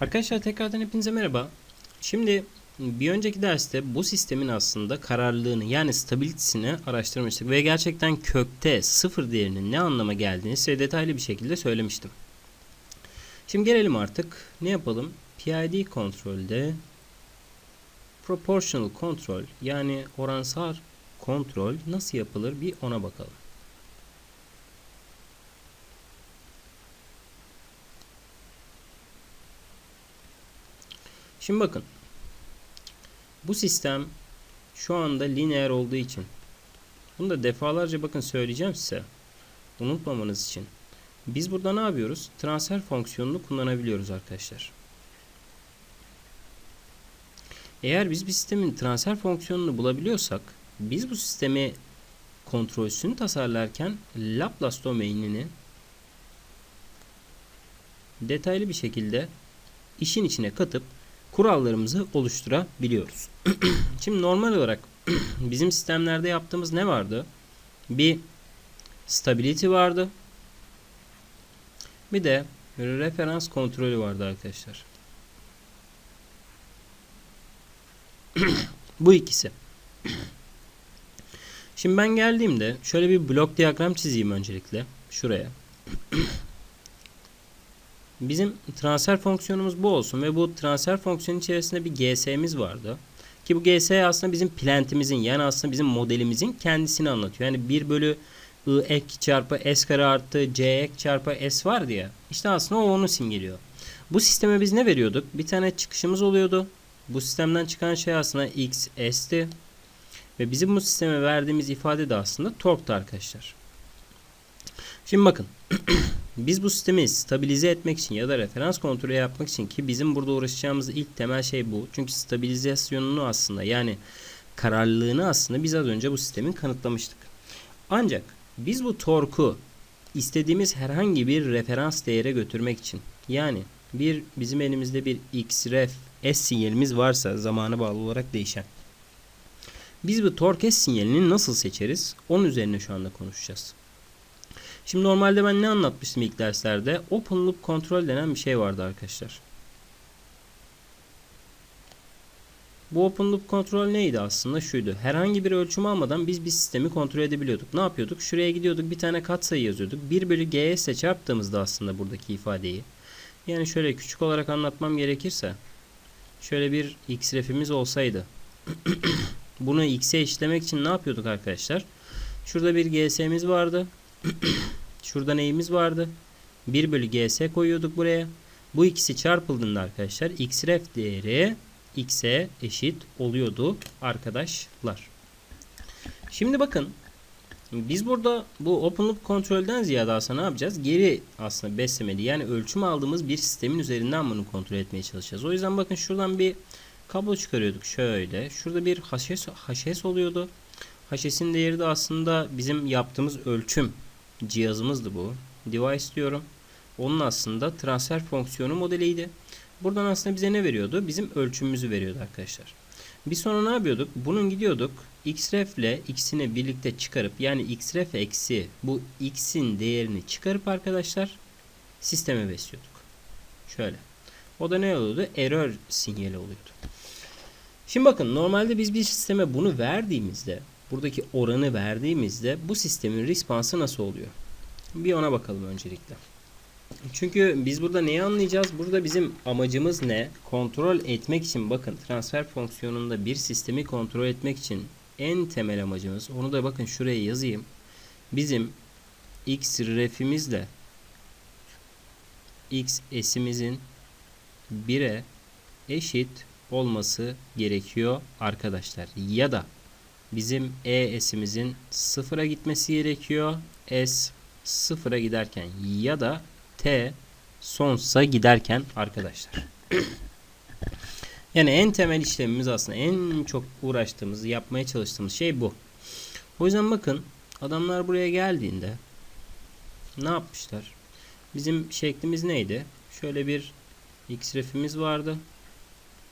Arkadaşlar tekrardan hepinize merhaba. Şimdi bir önceki derste bu sistemin aslında kararlılığını yani stabilitesini araştırmıştık ve gerçekten kökte sıfır değerinin ne anlama geldiğini size detaylı bir şekilde söylemiştim. Şimdi gelelim artık ne yapalım? PID kontrolde proportional kontrol yani oransal kontrol nasıl yapılır bir ona bakalım. Şimdi bakın. Bu sistem şu anda lineer olduğu için bunu da defalarca bakın söyleyeceğim size. Unutmamanız için. Biz burada ne yapıyoruz? Transfer fonksiyonunu kullanabiliyoruz arkadaşlar. Eğer biz bir sistemin transfer fonksiyonunu bulabiliyorsak biz bu sistemi kontrolsünü tasarlarken Laplace domainini detaylı bir şekilde işin içine katıp kurallarımızı oluşturabiliyoruz. Şimdi normal olarak bizim sistemlerde yaptığımız ne vardı? Bir stability vardı. Bir de referans kontrolü vardı arkadaşlar. Bu ikisi. Şimdi ben geldiğimde şöyle bir blok diyagram çizeyim öncelikle. Şuraya. Bizim transfer fonksiyonumuz bu olsun ve bu transfer fonksiyonu içerisinde bir GS'miz vardı. Ki bu GS aslında bizim plantimizin yani aslında bizim modelimizin kendisini anlatıyor. Yani 1 bölü I ek çarpı S kare artı C ek çarpı S var diye. İşte aslında o onu simgeliyor. Bu sisteme biz ne veriyorduk? Bir tane çıkışımız oluyordu. Bu sistemden çıkan şey aslında X, S'ti. Ve bizim bu sisteme verdiğimiz ifade de aslında torktu arkadaşlar. Şimdi bakın. Biz bu sistemi stabilize etmek için ya da referans kontrolü yapmak için ki bizim burada uğraşacağımız ilk temel şey bu. Çünkü stabilizasyonunu aslında yani kararlılığını aslında biz az önce bu sistemin kanıtlamıştık. Ancak biz bu torku istediğimiz herhangi bir referans değere götürmek için yani bir bizim elimizde bir x ref s sinyalimiz varsa zamanı bağlı olarak değişen. Biz bu torque s sinyalini nasıl seçeriz? Onun üzerine şu anda konuşacağız. Şimdi normalde ben ne anlatmıştım ilk derslerde? Open loop kontrol denen bir şey vardı arkadaşlar. Bu open loop kontrol neydi aslında? Şuydu. Herhangi bir ölçüm almadan biz bir sistemi kontrol edebiliyorduk. Ne yapıyorduk? Şuraya gidiyorduk bir tane katsayı yazıyorduk. 1 bölü gs ile çarptığımızda aslında buradaki ifadeyi. Yani şöyle küçük olarak anlatmam gerekirse. Şöyle bir x refimiz olsaydı. Bunu x'e eşitlemek için ne yapıyorduk arkadaşlar? Şurada bir gs'miz vardı. Şurada neyimiz vardı? 1 bölü gs koyuyorduk buraya. Bu ikisi çarpıldığında arkadaşlar x ref değeri x'e eşit oluyordu arkadaşlar. Şimdi bakın biz burada bu open loop kontrolden ziyade aslında ne yapacağız? Geri aslında beslemeli yani ölçüm aldığımız bir sistemin üzerinden bunu kontrol etmeye çalışacağız. O yüzden bakın şuradan bir kablo çıkarıyorduk şöyle. Şurada bir HS, HS oluyordu. HS'in değeri de aslında bizim yaptığımız ölçüm cihazımızdı bu. Device diyorum. Onun aslında transfer fonksiyonu modeliydi. Buradan aslında bize ne veriyordu? Bizim ölçümümüzü veriyordu arkadaşlar. Bir sonra ne yapıyorduk? Bunun gidiyorduk. xref ile x'ini birlikte çıkarıp yani xref eksi bu x'in değerini çıkarıp arkadaşlar sisteme besliyorduk. Şöyle. O da ne oluyordu? Error sinyali oluyordu. Şimdi bakın normalde biz bir sisteme bunu verdiğimizde buradaki oranı verdiğimizde bu sistemin responsı nasıl oluyor? Bir ona bakalım öncelikle. Çünkü biz burada neyi anlayacağız? Burada bizim amacımız ne? Kontrol etmek için bakın transfer fonksiyonunda bir sistemi kontrol etmek için en temel amacımız onu da bakın şuraya yazayım. Bizim x refimizle x s'imizin 1'e eşit olması gerekiyor arkadaşlar. Ya da bizim e s'imizin sıfıra gitmesi gerekiyor. S sıfıra giderken ya da t sonsuza giderken arkadaşlar. yani en temel işlemimiz aslında en çok uğraştığımız, yapmaya çalıştığımız şey bu. O yüzden bakın adamlar buraya geldiğinde ne yapmışlar? Bizim şeklimiz neydi? Şöyle bir x refimiz vardı.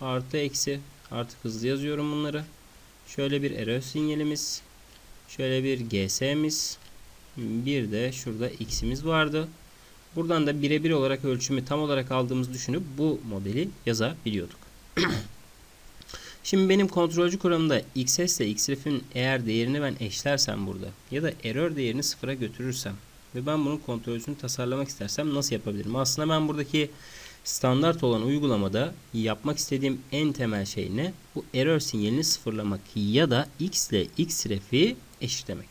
Artı eksi. Artık hızlı yazıyorum bunları. Şöyle bir error sinyalimiz. Şöyle bir GS'miz. Bir de şurada x'imiz vardı. Buradan da birebir olarak ölçümü tam olarak aldığımızı düşünüp bu modeli yazabiliyorduk. Şimdi benim kontrolcü kuramımda xs ile xref'in eğer değerini ben eşlersem burada ya da error değerini sıfıra götürürsem ve ben bunun kontrolcüsünü tasarlamak istersem nasıl yapabilirim? Aslında ben buradaki standart olan uygulamada yapmak istediğim en temel şey ne? Bu error sinyalini sıfırlamak ya da x ile xref'i eşitlemek.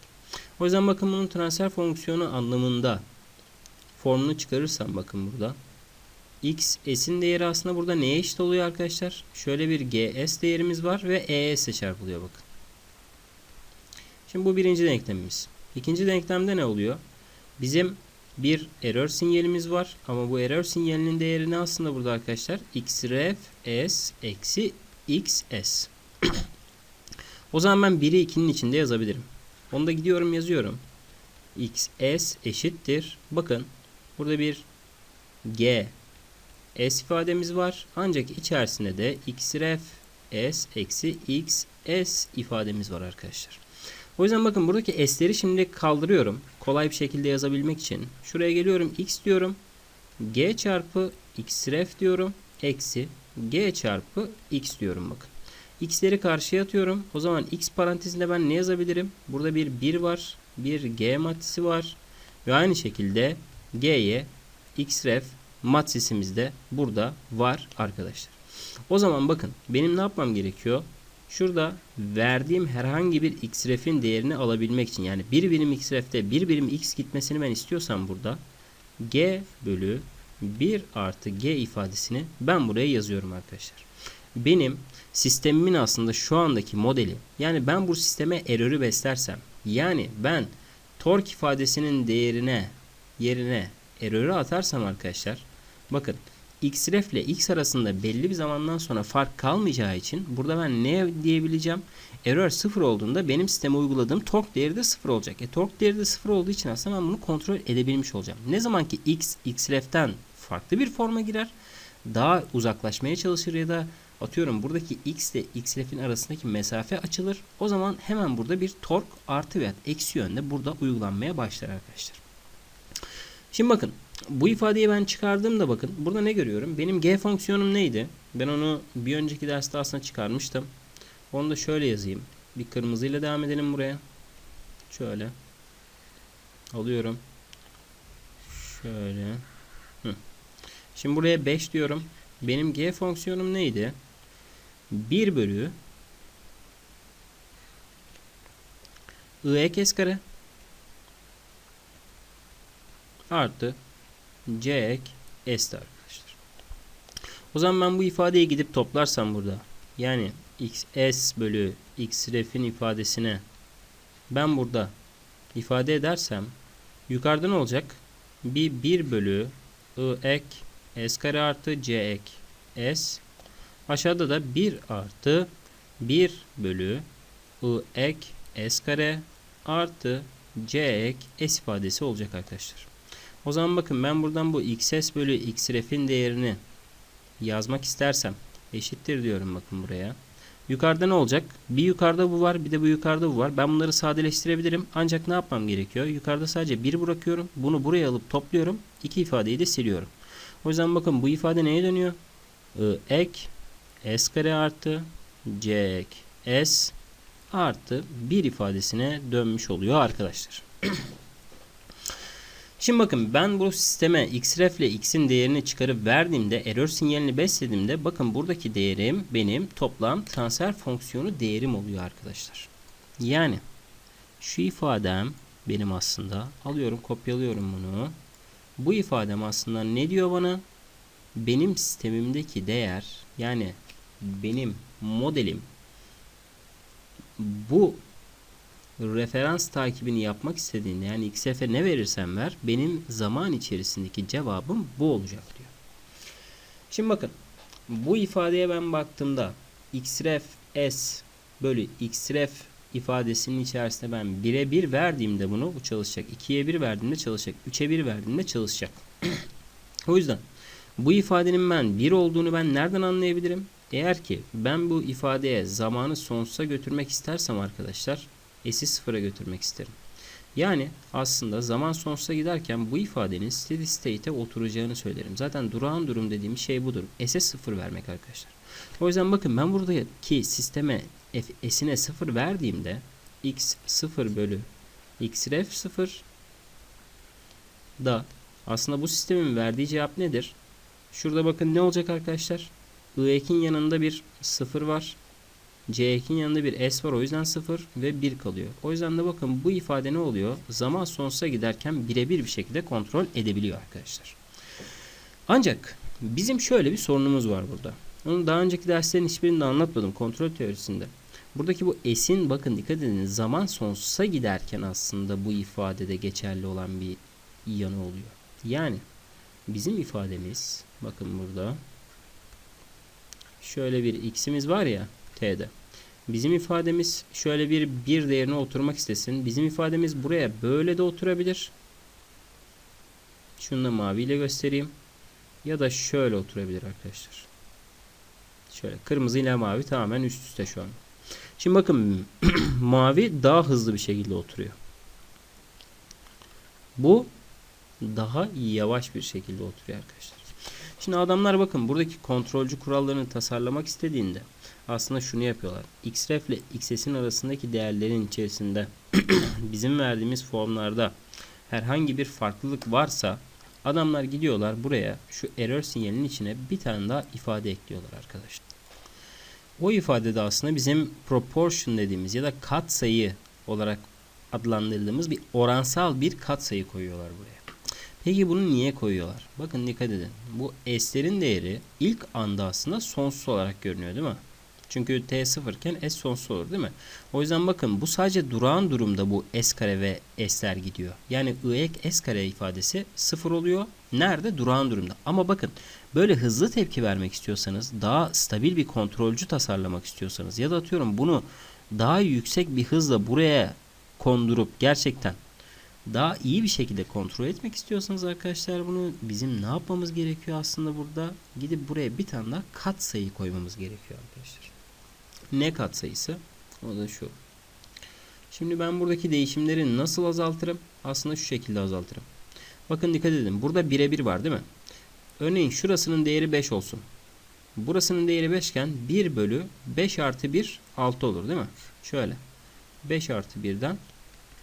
O yüzden bakın bunun transfer fonksiyonu anlamında formunu çıkarırsam bakın burada x s'in değeri aslında burada neye eşit oluyor arkadaşlar? Şöyle bir gs değerimiz var ve es ile çarpılıyor bakın. Şimdi bu birinci denklemimiz. İkinci denklemde ne oluyor? Bizim bir error sinyalimiz var ama bu error sinyalinin değeri ne aslında burada arkadaşlar? xref s eksi xs. o zaman ben 1'i 2'nin içinde yazabilirim. Onu da gidiyorum yazıyorum. xs eşittir. Bakın burada bir g s ifademiz var. Ancak içerisinde de xref s eksi xs ifademiz var arkadaşlar. O yüzden bakın buradaki s'leri şimdi kaldırıyorum. Kolay bir şekilde yazabilmek için. Şuraya geliyorum x diyorum. g çarpı xref diyorum. Eksi g çarpı x diyorum bakın. x'leri karşıya atıyorum. O zaman x parantezinde ben ne yazabilirim? Burada bir 1 var. Bir g matrisi var. Ve aynı şekilde g'ye xref matrisimiz de burada var arkadaşlar. O zaman bakın benim ne yapmam gerekiyor? Şurada verdiğim herhangi bir xref'in değerini alabilmek için yani bir birim xref'te bir birim x gitmesini ben istiyorsam burada g bölü 1 artı g ifadesini ben buraya yazıyorum arkadaşlar. Benim sistemimin aslında şu andaki modeli yani ben bu sisteme error'ü beslersem yani ben tork ifadesinin değerine yerine error'ü atarsam arkadaşlar bakın xref ile x arasında belli bir zamandan sonra fark kalmayacağı için burada ben ne diyebileceğim? Error 0 olduğunda benim sisteme uyguladığım tork değeri de 0 olacak. E tork değeri de 0 olduğu için aslında ben bunu kontrol edebilmiş olacağım. Ne zaman ki x xref'ten farklı bir forma girer, daha uzaklaşmaya çalışır ya da atıyorum buradaki x ile xref'in arasındaki mesafe açılır. O zaman hemen burada bir tork artı veya eksi yönde burada uygulanmaya başlar arkadaşlar. Şimdi bakın bu ifadeyi ben çıkardığımda bakın burada ne görüyorum? Benim g fonksiyonum neydi? Ben onu bir önceki derste aslında çıkarmıştım. Onu da şöyle yazayım. Bir kırmızıyla devam edelim buraya. Şöyle. Alıyorum. Şöyle. Hı. Şimdi buraya 5 diyorum. Benim g fonksiyonum neydi? 1 bölü i ek kare artı c ek arkadaşlar. O zaman ben bu ifadeyi gidip toplarsam burada yani x s bölü x ref'in ifadesine ben burada ifade edersem yukarıda ne olacak? Bir 1 bölü i ek s kare artı c ek s aşağıda da 1 artı 1 bölü i ek s kare artı c ek s ifadesi olacak arkadaşlar. O zaman bakın ben buradan bu xs bölü xref'in değerini yazmak istersem eşittir diyorum bakın buraya. Yukarıda ne olacak? Bir yukarıda bu var bir de bu yukarıda bu var. Ben bunları sadeleştirebilirim. Ancak ne yapmam gerekiyor? Yukarıda sadece 1 bırakıyorum. Bunu buraya alıp topluyorum. İki ifadeyi de siliyorum. O yüzden bakın bu ifade neye dönüyor? I ek s kare artı c ek s artı 1 ifadesine dönmüş oluyor arkadaşlar. Şimdi bakın ben bu sisteme xref ile x'in değerini çıkarıp verdiğimde error sinyalini beslediğimde bakın buradaki değerim benim toplam transfer fonksiyonu değerim oluyor arkadaşlar. Yani şu ifadem benim aslında alıyorum kopyalıyorum bunu. Bu ifadem aslında ne diyor bana? Benim sistemimdeki değer yani benim modelim bu referans takibini yapmak istediğinde yani xf'e ne verirsen ver benim zaman içerisindeki cevabım bu olacak diyor. Şimdi bakın bu ifadeye ben baktığımda xref s bölü xref ifadesinin içerisinde ben 1'e 1 verdiğimde bunu bu çalışacak. 2'ye 1 verdiğimde çalışacak. 3'e 1 verdiğimde çalışacak. o yüzden bu ifadenin ben 1 olduğunu ben nereden anlayabilirim? Eğer ki ben bu ifadeye zamanı sonsuza götürmek istersem arkadaşlar s'i sıfıra götürmek isterim. Yani aslında zaman sonsuza giderken bu ifadenin steady state'e oturacağını söylerim. Zaten durağan durum dediğimiz şey budur. S'e sıfır vermek arkadaşlar. O yüzden bakın ben buradaki sisteme s'ine sıfır verdiğimde x 0 bölü x ref 0 da aslında bu sistemin verdiği cevap nedir? Şurada bakın ne olacak arkadaşlar? I2'in yanında bir 0 var. C2'nin yanında bir S var o yüzden 0 ve 1 kalıyor. O yüzden de bakın bu ifade ne oluyor? Zaman sonsuza giderken birebir bir şekilde kontrol edebiliyor arkadaşlar. Ancak bizim şöyle bir sorunumuz var burada. Onu daha önceki derslerin hiçbirinde anlatmadım kontrol teorisinde. Buradaki bu S'in bakın dikkat edin zaman sonsuza giderken aslında bu ifadede geçerli olan bir yanı oluyor. Yani bizim ifademiz bakın burada şöyle bir x'imiz var ya t'de. Bizim ifademiz şöyle bir bir değerine oturmak istesin. Bizim ifademiz buraya böyle de oturabilir. Şunu da maviyle göstereyim. Ya da şöyle oturabilir arkadaşlar. Şöyle kırmızı ile mavi tamamen üst üste şu an. Şimdi bakın mavi daha hızlı bir şekilde oturuyor. Bu daha yavaş bir şekilde oturuyor arkadaşlar. Şimdi adamlar bakın buradaki kontrolcü kurallarını tasarlamak istediğinde aslında şunu yapıyorlar. xref ile xs'in arasındaki değerlerin içerisinde bizim verdiğimiz formlarda herhangi bir farklılık varsa adamlar gidiyorlar buraya şu error sinyalinin içine bir tane daha ifade ekliyorlar arkadaşlar. O ifadede aslında bizim proportion dediğimiz ya da katsayı olarak adlandırdığımız bir oransal bir katsayı koyuyorlar buraya. Peki bunu niye koyuyorlar? Bakın dikkat edin. Bu s'lerin değeri ilk anda aslında sonsuz olarak görünüyor değil mi? Çünkü t sıfırken s sonsuz olur değil mi? O yüzden bakın bu sadece durağan durumda bu s kare ve s'ler gidiyor. Yani i ek s kare ifadesi sıfır oluyor. Nerede? Durağan durumda. Ama bakın böyle hızlı tepki vermek istiyorsanız daha stabil bir kontrolcü tasarlamak istiyorsanız ya da atıyorum bunu daha yüksek bir hızla buraya kondurup gerçekten daha iyi bir şekilde kontrol etmek istiyorsanız arkadaşlar bunu bizim ne yapmamız gerekiyor aslında burada? Gidip buraya bir tane daha kat sayı koymamız gerekiyor arkadaşlar. Ne kat sayısı? O da şu. Şimdi ben buradaki değişimleri nasıl azaltırım? Aslında şu şekilde azaltırım. Bakın dikkat edin. Burada birebir var değil mi? Örneğin şurasının değeri 5 olsun. Burasının değeri 5 iken 1 bölü 5 artı 1 6 olur değil mi? Şöyle. 5 artı 1'den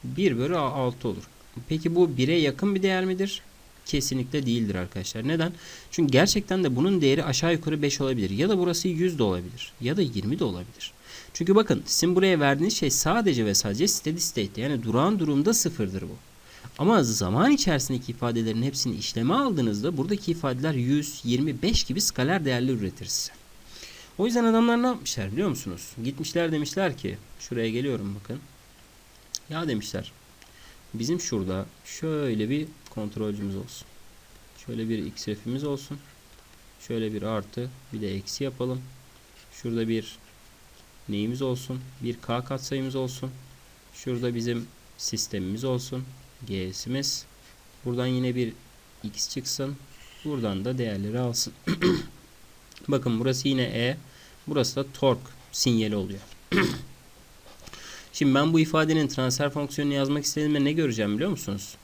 1 bölü 6 olur. Peki bu 1'e yakın bir değer midir? Kesinlikle değildir arkadaşlar. Neden? Çünkü gerçekten de bunun değeri aşağı yukarı 5 olabilir. Ya da burası 100 de olabilir. Ya da 20 de olabilir. Çünkü bakın sizin buraya verdiğiniz şey sadece ve sadece steady state. Yani durağan durumda sıfırdır bu. Ama zaman içerisindeki ifadelerin hepsini işleme aldığınızda buradaki ifadeler 100, 25 gibi skaler değerler üretir size. O yüzden adamlar ne yapmışlar biliyor musunuz? Gitmişler demişler ki şuraya geliyorum bakın. Ya demişler bizim şurada şöyle bir kontrolcümüz olsun. Şöyle bir xref'imiz olsun. Şöyle bir artı bir de eksi yapalım. Şurada bir neyimiz olsun? Bir k katsayımız olsun. Şurada bizim sistemimiz olsun. GS'imiz. Buradan yine bir x çıksın. Buradan da değerleri alsın. Bakın burası yine E. Burası da tork sinyali oluyor. Şimdi ben bu ifadenin transfer fonksiyonunu yazmak istediğimde ne göreceğim biliyor musunuz?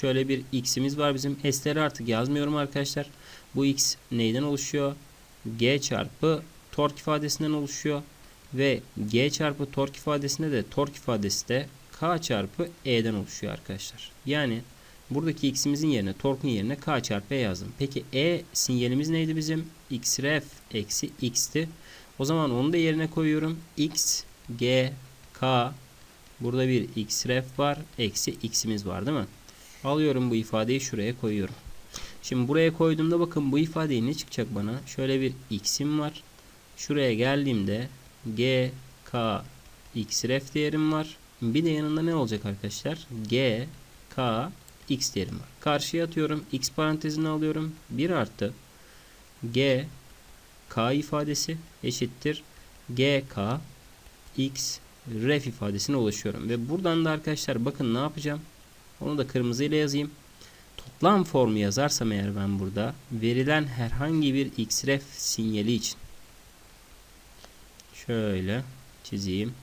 Şöyle bir x'imiz var bizim. S'leri artık yazmıyorum arkadaşlar. Bu x neyden oluşuyor? G çarpı tork ifadesinden oluşuyor. Ve G çarpı tork ifadesinde de tork ifadesi de K çarpı E'den oluşuyor arkadaşlar. Yani buradaki x'imizin yerine torkun yerine K çarpı E yazdım. Peki E sinyalimiz neydi bizim? x ref eksi x'ti. O zaman onu da yerine koyuyorum. x, g, k. Burada bir x ref var. Eksi x'imiz var değil mi? Alıyorum bu ifadeyi şuraya koyuyorum. Şimdi buraya koyduğumda bakın bu ifadeyi ne çıkacak bana? Şöyle bir x'im var. Şuraya geldiğimde g, k, x ref değerim var. Bir de yanında ne olacak arkadaşlar? G, K, X değerim var. Karşıya atıyorum. X parantezini alıyorum. 1 artı G, K ifadesi eşittir. G, K, X, ref ifadesine ulaşıyorum. Ve buradan da arkadaşlar bakın ne yapacağım? Onu da kırmızı ile yazayım. Toplam formu yazarsam eğer ben burada verilen herhangi bir x ref sinyali için şöyle çizeyim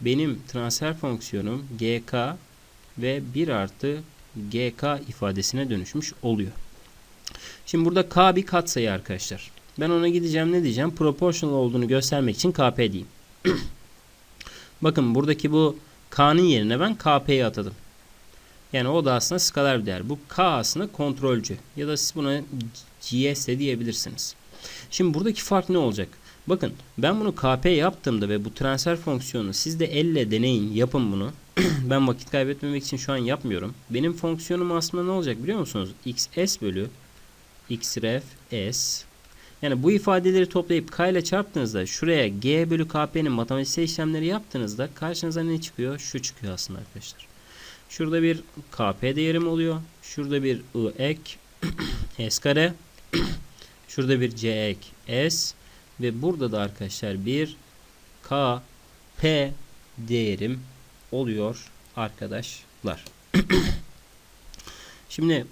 benim transfer fonksiyonum gk ve 1 artı GK ifadesine dönüşmüş oluyor. Şimdi burada K bir katsayı arkadaşlar. Ben ona gideceğim ne diyeceğim? Proportional olduğunu göstermek için KP diyeyim. Bakın buradaki bu K'nın yerine ben KP'yi atadım. Yani o da aslında skalar bir değer. Bu K aslında kontrolcü. Ya da siz buna GS diyebilirsiniz. Şimdi buradaki fark ne olacak? Bakın ben bunu KP yaptığımda ve bu transfer fonksiyonu siz de elle deneyin yapın bunu. ben vakit kaybetmemek için şu an yapmıyorum. Benim fonksiyonum aslında ne olacak biliyor musunuz? xs bölü xref s yani bu ifadeleri toplayıp k ile çarptığınızda şuraya g bölü kp'nin matematiksel işlemleri yaptığınızda karşınıza ne çıkıyor? Şu çıkıyor aslında arkadaşlar. Şurada bir kp değerim oluyor. Şurada bir i ek s kare. Şurada bir c ek s ve burada da arkadaşlar bir k p değerim oluyor arkadaşlar. Şimdi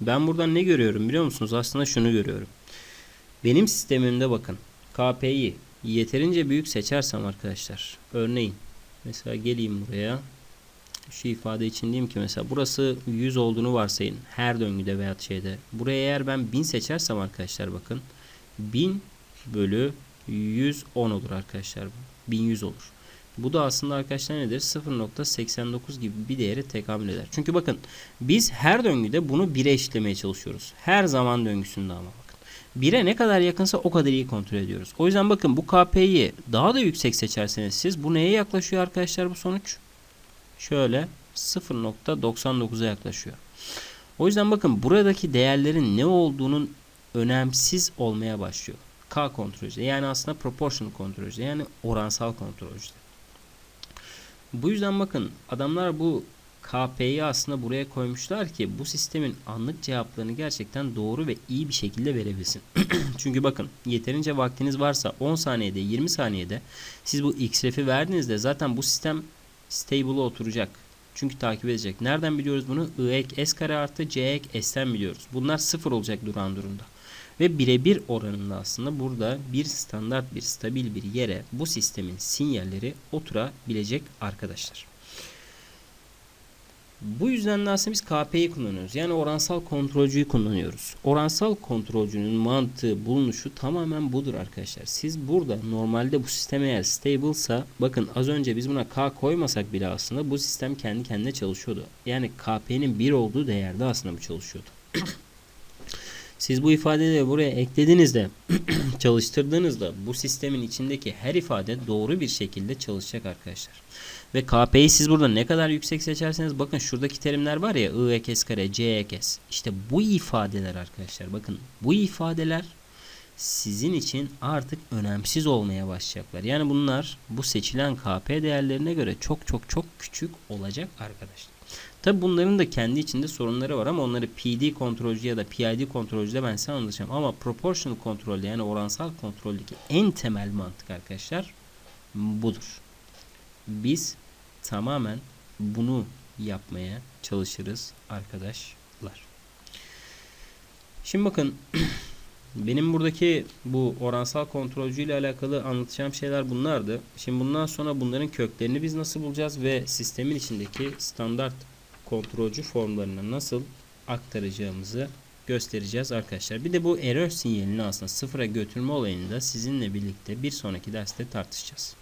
ben buradan ne görüyorum biliyor musunuz? Aslında şunu görüyorum. Benim sistemimde bakın KP'yi yeterince büyük seçersem arkadaşlar. Örneğin mesela geleyim buraya. Şu ifade için diyeyim ki mesela burası 100 olduğunu varsayın. Her döngüde veya şeyde. Buraya eğer ben 1000 seçersem arkadaşlar bakın. 1000 bölü 110 olur arkadaşlar. 1100 olur. Bu da aslında arkadaşlar nedir? 0.89 gibi bir değeri tekamül eder. Çünkü bakın biz her döngüde bunu 1'e eşitlemeye çalışıyoruz. Her zaman döngüsünde ama bakın. 1'e ne kadar yakınsa o kadar iyi kontrol ediyoruz. O yüzden bakın bu KP'yi daha da yüksek seçerseniz siz bu neye yaklaşıyor arkadaşlar bu sonuç? Şöyle 0.99'a yaklaşıyor. O yüzden bakın buradaki değerlerin ne olduğunun önemsiz olmaya başlıyor. K kontrolcüde yani aslında proportional kontrolcüde yani oransal kontrolcüde. Bu yüzden bakın adamlar bu KP'yi aslında buraya koymuşlar ki bu sistemin anlık cevaplarını gerçekten doğru ve iyi bir şekilde verebilsin. Çünkü bakın yeterince vaktiniz varsa 10 saniyede 20 saniyede siz bu xref'i verdiğinizde zaten bu sistem stable'a oturacak. Çünkü takip edecek. Nereden biliyoruz bunu? I ek s kare artı c ek s'ten biliyoruz. Bunlar sıfır olacak duran durumda. Ve birebir oranında aslında burada bir standart bir stabil bir yere bu sistemin sinyalleri oturabilecek arkadaşlar. Bu yüzden de aslında biz KP'yi kullanıyoruz. Yani oransal kontrolcüyü kullanıyoruz. Oransal kontrolcünün mantığı, bulunuşu tamamen budur arkadaşlar. Siz burada normalde bu sistem eğer stable'sa bakın az önce biz buna K koymasak bile aslında bu sistem kendi kendine çalışıyordu. Yani KP'nin 1 olduğu değerde aslında bu çalışıyordu. Siz bu ifadeleri buraya eklediğinizde çalıştırdığınızda bu sistemin içindeki her ifade doğru bir şekilde çalışacak arkadaşlar. Ve KP'yi siz burada ne kadar yüksek seçerseniz bakın şuradaki terimler var ya I ek S kare C ek S. İşte bu ifadeler arkadaşlar bakın bu ifadeler sizin için artık önemsiz olmaya başlayacaklar. Yani bunlar bu seçilen KP değerlerine göre çok çok çok küçük olacak arkadaşlar. Tabi bunların da kendi içinde sorunları var ama onları PD kontrolcü ya da PID kontrolcüde ben size anlatacağım. Ama proportional kontrolde yani oransal kontroldeki en temel mantık arkadaşlar budur. Biz tamamen bunu yapmaya çalışırız arkadaşlar. Şimdi bakın benim buradaki bu oransal kontrolcü ile alakalı anlatacağım şeyler bunlardı. Şimdi bundan sonra bunların köklerini biz nasıl bulacağız ve sistemin içindeki standart kontrolcü formlarına nasıl aktaracağımızı göstereceğiz arkadaşlar. Bir de bu error sinyalini aslında sıfıra götürme olayını da sizinle birlikte bir sonraki derste tartışacağız.